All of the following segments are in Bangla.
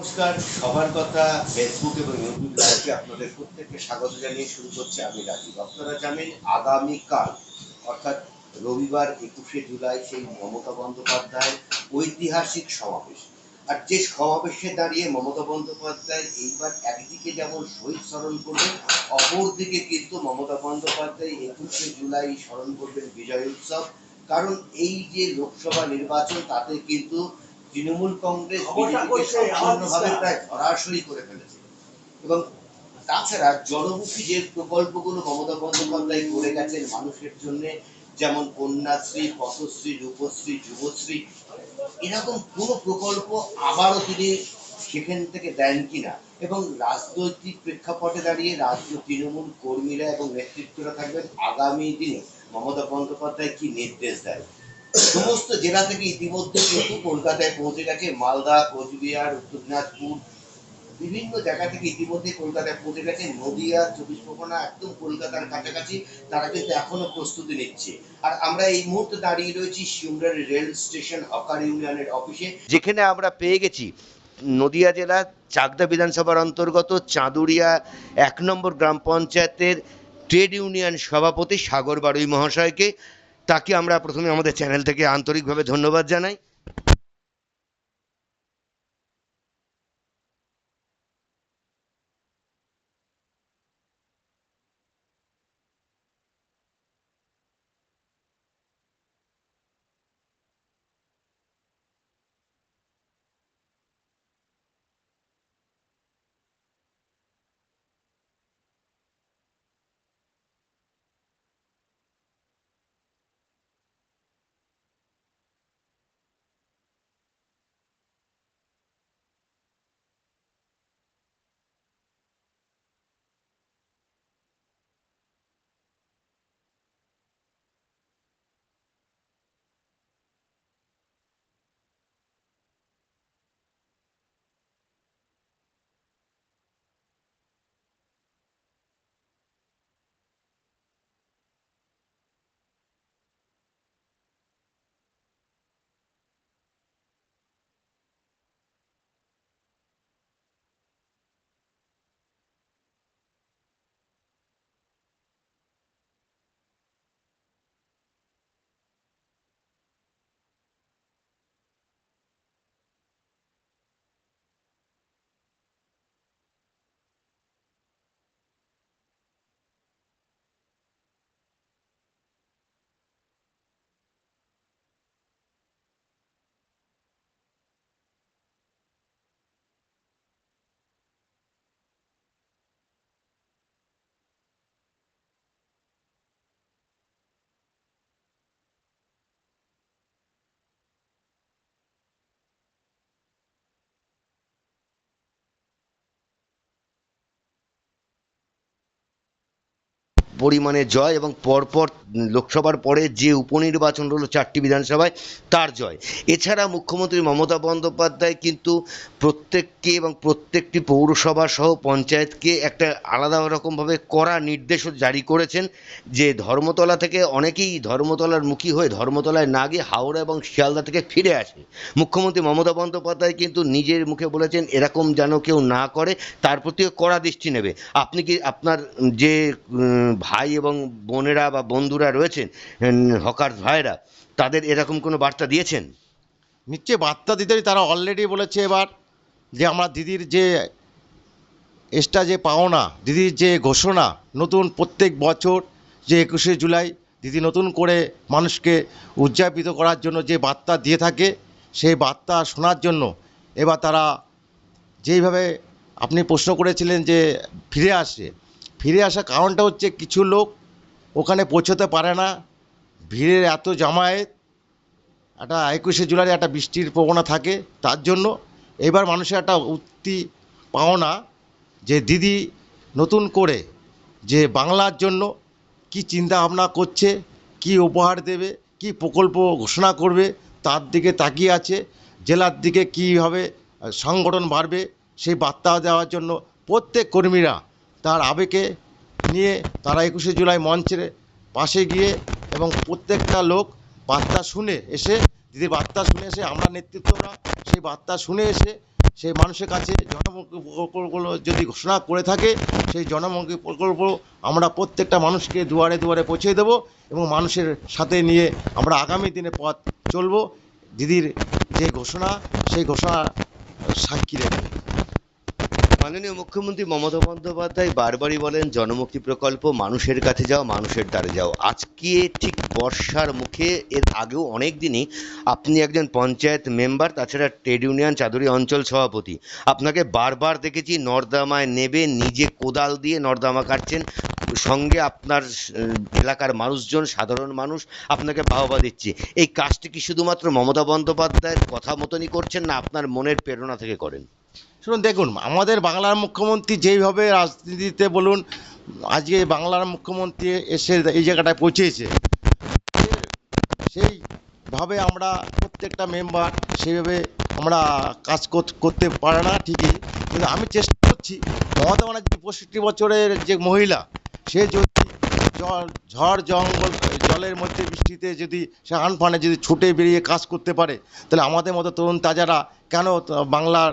নমস্কার, সবার কথা ফেসবুক এবং ইউটিউব লাইভে আপনাদের প্রত্যেককে স্বাগত জানিয়ে শুরু করছে আমি রাজীব। আপনারা জানেন, আগামীকাল, অর্থাৎ রবিবার একুশে জুলাই, সেই মমতা বন্দ্যোপাধ্যায় ঐতিহাসিক সমাবেশ। আর যে সমাবেশে দাঁড়িয়ে মমতা বন্দ্যোপাধ্যায় এইবার একদিকে যেমন শহীদ স্মরণ করবেন, অপরদিকে কিন্তু মমতা বন্দ্যোপাধ্যায় একুশে জুলাই স্মরণ করবেন বিজয় উৎসব। কারণ এই যে লোকসভা নির্বাচন, তাতে কিন্তু তৃণমূল কংগ্রেস সম্পূর্ণভাবে প্রায় ধরাশয়ী করে ফেলেছে। এবং তাছাড়া জনমুখী যে প্রকল্পগুলো মমতা বন্দ্যোপাধ্যায় করে গেছেন মানুষের জন্য যেমন কন্যাশ্রী পথশ্রী রূপশ্রী যুবশ্রী এরকম কোনো প্রকল্প আবারও তিনি সেখান থেকে দেন কিনা? এবং রাজনৈতিক প্রেক্ষাপটে দাঁড়িয়ে রাজ্য তৃণমূল কর্মীরা এবং নেতৃত্বরা থাকবেন আগামী দিনে। মমতা বন্দ্যোপাধ্যায় কি নির্দেশ দেয় সমস্ত জেলা থেকে ইতিমধ্যে কিন্তু কলকাতায় পৌঁছে গেছে, মালদা, কোচবিহার, উত্তর দিনাজপুর, বিভিন্ন জায়গা থেকে ইতিমধ্যে কলকাতায় পৌঁছে গেছে, নদিয়া, চব্বিশ পরগনা, একদম কলকাতার কাছাকাছি। তারা কিন্তু এখনও প্রস্তুতি নিচ্ছে। আর আমরা এই মুহূর্তে দাঁড়িয়ে রয়েছি সিমরার রেল স্টেশন হকার ইউনিয়নের অফিসে। যেখানে আমরা পেয়ে গেছি নদিয়া জেলার চাকদা বিধানসভার অন্তর্গত চাঁদুরিয়া এক নম্বর গ্রাম পঞ্চায়েতের ট্রেড ইউনিয়ন সভাপতি সাগর বারুই মহাশয়কে। তাকে আমরা প্রথমে আমাদের চ্যানেল থেকে আন্তরিকভাবে ধন্যবাদ জানাই। পরিমাণে জয় এবং পরপর লোকসভার পরে যে উপনির্বাচন হলো চারটি বিধানসভায়, তার জয়। এছাড়া মুখ্যমন্ত্রী মমতা বন্দ্যোপাধ্যায় কিন্তু প্রত্যেককে এবং প্রত্যেকটি পৌরসভা সহ পঞ্চায়েতকে একটা আলাদা রকমভাবে কড়া নির্দেশও জারি করেছেন যে ধর্মতলা থেকে অনেকেই ধর্মতলার মুখী হয়ে ধর্মতলায় না গিয়ে হাওড়া এবং শিয়ালদা থেকে ফিরে আসে। মুখ্যমন্ত্রী মমতা বন্দ্যোপাধ্যায় কিন্তু নিজের মুখে বলেছেন, এরকম যেন কেউ না করে, তার প্রতিও কড়া দৃষ্টি নেবে। আপনি কি আপনার যে ভাই এবং বোনেরা বা বন্ধুরা রয়েছেন হকার ভাইরা তাদের এরকম কোনো বার্তা দিয়েছেন? নিশ্চয়ই বার্তা দিতেই তারা অলরেডি বলেছে এবার যে আমরা দিদির যে এক্সট্রা যে পাওনা, দিদির যে ঘোষণা, নতুন প্রত্যেক বছর যে একুশে জুলাই দিদি নতুন করে মানুষকে উদযাপিত করার জন্য যে বার্তা দিয়ে থাকে, সেই বার্তা শোনার জন্য এবার তারা যেইভাবে আপনি প্রশ্ন করেছিলেন যে ফিরে আসে ফিরে আসার কারণটা হচ্ছে কিছু লোক ওখানে পৌঁছতে পারে না। ভিড়ের এত জামায়াত, একটা একুশে জুলাই একটা বৃষ্টির প্রবণতা থাকে, তার জন্য এবার মানুষের একটা উত্তি পাওনা যে, দিদি, নতুন করে যে বাংলার জন্য কি চিন্তা ভাবনা করছে, কি উপহার দেবে, কি প্রকল্প ঘোষণা করবে, তার দিকে তাকিয়ে আছে, জেলার দিকে কীভাবে সংগঠন বাড়বে, সেই বার্তা দেওয়ার জন্য প্রত্যেক কর্মীরা তার আবেগে নিয়ে তারা একুশে জুলাই মঞ্চের পাশে গিয়ে এবং প্রত্যেকটা লোক বার্তা শুনে এসে, দিদির বার্তা শুনে এসে, আমরা নেতৃত্বরা সেই বার্তা শুনে এসে সেই মানুষের কাছে জনমুখী প্রকল্পগুলো যদি ঘোষণা করে থাকে, সেই জনমুখী প্রকল্প আমরা প্রত্যেকটা মানুষকে দুয়ারে দুয়ারে পৌঁছে দেবো এবং মানুষের সাথে নিয়ে আমরা আগামী দিনে পথ চলবো। দিদির যে ঘোষণা, সেই ঘোষণা সাক্ষী রেখে। মাননীয় মুখ্যমন্ত্রী মমতা বন্দ্যোপাধ্যায় বারবারই বলেন, জনমুখী প্রকল্প মানুষের কাছে যাও, মানুষের দ্বারে যাও। আজকে ঠিক বর্ষার মুখে, এর আগেও অনেক দিনই আপনি একজন পঞ্চায়েত মেম্বার, তাছাড়া ট্রেড ইউনিয়ন, চাদুরি অঞ্চল সভাপতি। আপনাকে বারবার দেখেছি, নর্দমায় নেবে, নিজে কোদাল দিয়ে নর্দমা কাটছেন। সঙ্গে আপনার এলাকার মানুষজন, সাধারণ মানুষ আপনাকে বাহবা দিচ্ছে। এই কাজটি কি শুধুমাত্র মমতা বন্দ্যোপাধ্যায়ের কথা মতনই করছেন না, আপনার মনের প্রেরণা থেকে করেন? শুনুন, দেখুন, আমাদের বাংলার মুখ্যমন্ত্রী যেইভাবে রাজনীতিতে বলুন, আজকে বাংলার মুখ্যমন্ত্রী এসে এই জায়গাটায় পৌঁছেছে। সেইভাবে আমরা প্রত্যেকটা মেম্বার সেইভাবে আমরা কাজ করতে পারে না ঠিকই। কিন্তু আমি চেষ্টা করছি, মমতা ব্যানার্জি পঁয়ষট্টি বছরের যে মহিলা, সে যদি ঝড় জঙ্গল জলের মধ্যে বৃষ্টিতে যদি সে আনফানে যদি ছুটে বেরিয়ে কাজ করতে পারে, তাহলে আমাদের মতো তরুণ তাজারা কেন বাংলার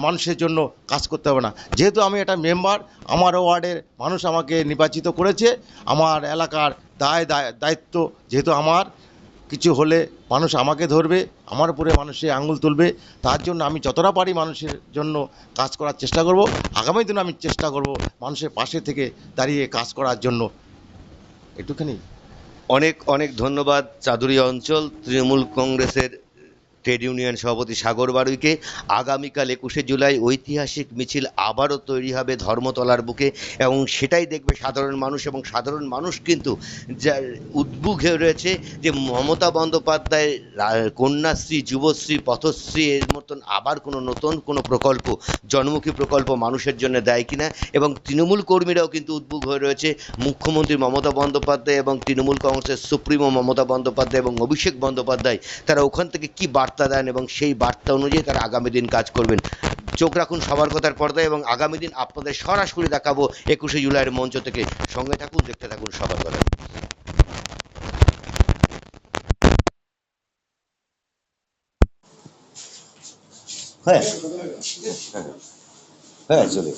মানুষের জন্য কাজ করতে হবে না? যেহেতু আমি একটা মেম্বার আমার ওয়ার্ডের মানুষ আমাকে নির্বাচিত করেছে, আমার এলাকার দায়, দায়- দায়িত্ব যেহেতু আমার, কিছু হলে মানুষ আমাকে ধরবে, আমার উপরে মানুষে আঙুল তুলবে, তার জন্য আমি যতটা পারি মানুষের জন্য কাজ করার চেষ্টা করব। আগামী দিনে আমি চেষ্টা করব মানুষের পাশে থেকে দাঁড়িয়ে কাজ করার জন্য। একটুখানি অনেক অনেক ধন্যবাদ চাদুরি অঞ্চল তৃণমূল কংগ্রেসের ট্রেড ইউনিয়ন সভাপতি সাগর বারুইকে আগামীকাল একুশে জুলাই ঐতিহাসিক মিছিল আবারও তৈরি হবে ধর্মতলার বুকে এবং সেটাই দেখবে সাধারণ মানুষ এবং সাধারণ মানুষ কিন্তু যার উদ্বুক হয়ে রয়েছে যে মমতা বন্দ্যোপাধ্যায় কন্যাশ্রী, যুবশ্রী, পথশ্রী এর মতন আবার কোনো নতুন কোনো প্রকল্প, জনমুখী প্রকল্প মানুষের জন্য দেয় কিনা এবং তৃণমূল কর্মীরাও কিন্তু উদ্বুক হয়ে রয়েছে। মুখ্যমন্ত্রী মমতা বন্দ্যোপাধ্যায় এবং তৃণমূল কংগ্রেসের সুপ্রিমো মমতা বন্দ্যোপাধ্যায় এবং অভিষেক বন্দ্যোপাধ্যায়, তারা ওখান থেকে কি বার্তা দেন এবং সেই বার্তা অনুযায়ী তারা আগামী দিন কাজ করবেন। চোখ রাখুন সবার কথার পর্দায় এবং আগামী দিন আপনাদের সরাসরি দেখাবো একুশে জুলাইয়ের মঞ্চ থেকে। সঙ্গে থাকুন, দেখতে থাকুন সবার কথা হ্যাঁ। হ্যাঁ চলে